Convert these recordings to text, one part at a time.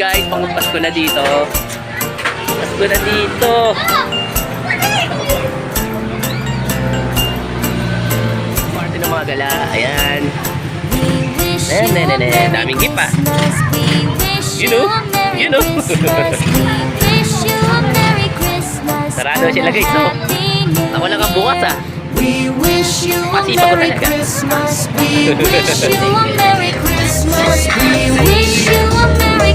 guys, pangpasko na dito. Pasko na dito. Party ng mga gala. Ayan. Ayan, ayan, ayan, ayan. Daming gift pa. You know, you know. Sarado sila guys, no? Ako lang ang bukas ah. We wish you a Merry. Christmas. We wish you a Merry Christmas. We wish you a Merry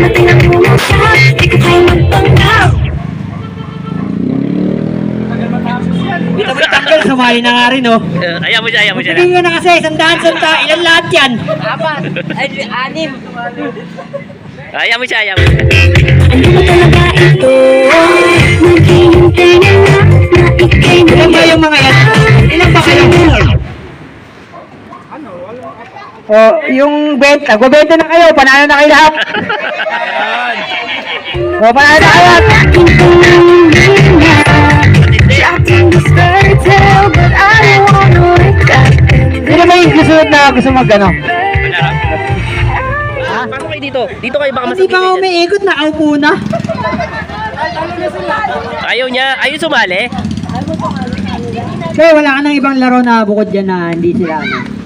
Dito mo tanggal, sumali na nga rin, oh. Uh, ayaw mo siya, ayaw mo siya. Sabihin ko na kasi, sandaan, sanda, ilan lahat yan? Apat. Ay, anim. Ayaw mo siya, ayaw mo siya. Ano ba talaga ito? Nga Na Oh, yung benta, magbenta na kayo, panalo na kayo lahat. Oh, panalo na kayo lahat. Sino ba yung susunod na gusto mag ano? Ah, paano kayo dito? Dito kayo baka Hindi masakit. pa nga umiikot, nakaupo na. Ayaw niya, ayaw sumali. Kaya wala ka ng ibang laro na bukod dyan na hindi sila ano.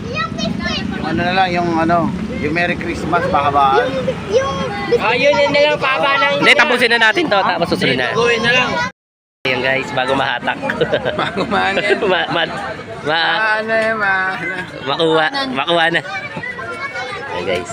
Ano na lang yung ano, yung Merry Christmas pakabaan. Ayun, yun na lang paba ng... Hindi, tapusin na natin to. Tapos susunod na. Gawin na lang. Ayan guys, bago mahatak. Bago man yan. ma, ma, ma, Ano yan, ma? makuha, makuha na. Ayan guys.